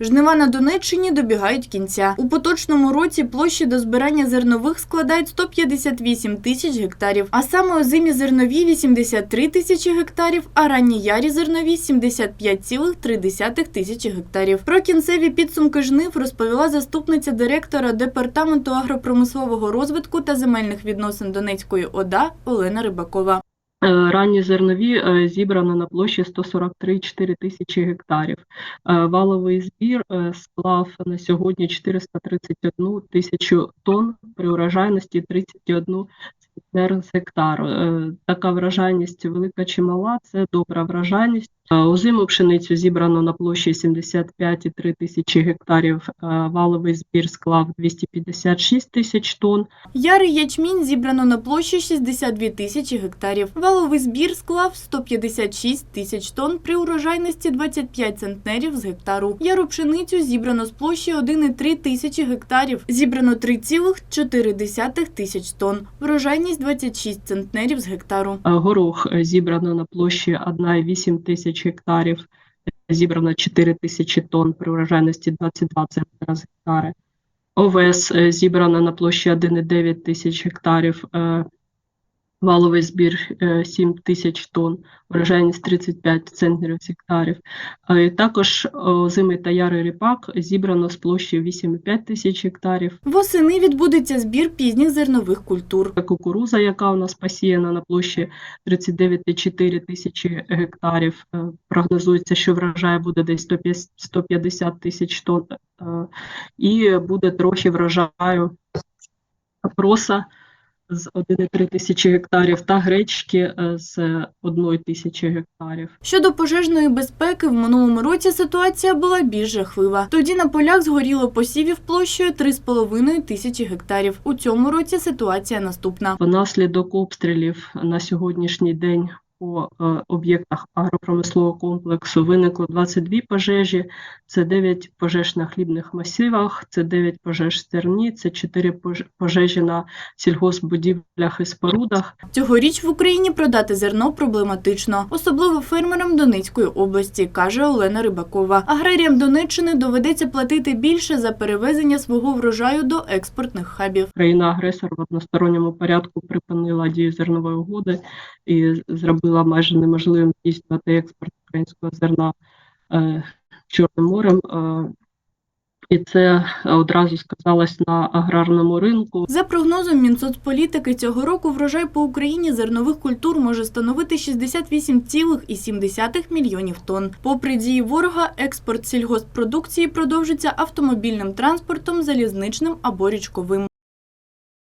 Жнива на Донеччині добігають кінця. У поточному році площі до збирання зернових складають 158 тисяч гектарів, а саме озимі зернові 83 тисячі гектарів, а ранні ярі зернові 75,3 тисячі гектарів. Про кінцеві підсумки жнив розповіла заступниця директора департаменту агропромислового розвитку та земельних відносин Донецької ОДА Олена Рибакова. Е, Ранні зернові е, зібрано на площі 143,4 тисячі гектарів. Е, Валовий збір склав на сьогодні 431 тисячу тонн при урожайності 31 центнер з гектару. Е, Така врожайність велика чи мала – це добра врожайність. Е, Озиму пшеницю зібрано на площі 75,3 тисячі гектарів. Е, Валовий збір склав 256 тисяч тонн. Ярий ячмінь зібрано на площі 62 тисячі гектарів. Валовий збір склав 156 тисяч тонн при урожайності 25 центнерів з гектару. Яру пшеницю зібрано з площі 1,3 тисячі гектарів. Зібрано 3,4 тисяч тонн. Врожайність 26 центнерів з гектару. Е, Горох е, зібрано на площі 1,8 тисяч гектарів, е, зібрано 4 тисячі тонн при урожайності 22 центнера з гектари. Овес зібрано на площі 1,9 тисяч гектарів, валовий збір е, 7 тисяч тонн, урожайність 35 центнерів з гектарів. Е, Також озимий та ярий ріпак зібрано з площі 8,5 тисяч гектарів. Восени відбудеться збір пізніх зернових культур. кукуруза, яка у нас посіяна на площі 39,4 тисячі гектарів. Е, Прогнозується, що врожай буде десь 150 150 тисяч тонн. Е, І буде трохи врожаю проса з 1,3 тисячі гектарів та гречки е, з 1 тисячі гектарів. Щодо пожежної безпеки, в минулому році ситуація була більш жахлива. Тоді на полях згоріло посівів площею 3,5 тисячі гектарів. У цьому році ситуація наступна. Внаслідок обстрілів на сьогоднішній день по е, об'єктах агропромислового комплексу виникло 22 пожежі, це 9 пожеж на хлібних масивах, це 9 пожеж в стерні, це 4 пож- пожежі на сільгоспбудівлях і спорудах. Цьогоріч в Україні продати зерно проблематично, особливо фермерам Донецької області, каже Олена Рибакова. Аграріям Донеччини доведеться платити більше за перевезення свого врожаю до експортних хабів. Країна-агресор в односторонньому порядку припинила дію зернової угоди і зробила майже неможливим здійснювати експорт українського зерна е, Чорним морем. Е, і це одразу сказалось на аграрному ринку. За прогнозом Мінсоцполітики, цього року врожай по Україні зернових культур може становити 68,7 мільйонів тонн. Попри дії ворога, експорт сільгосппродукції продовжиться автомобільним транспортом, залізничним або річковим.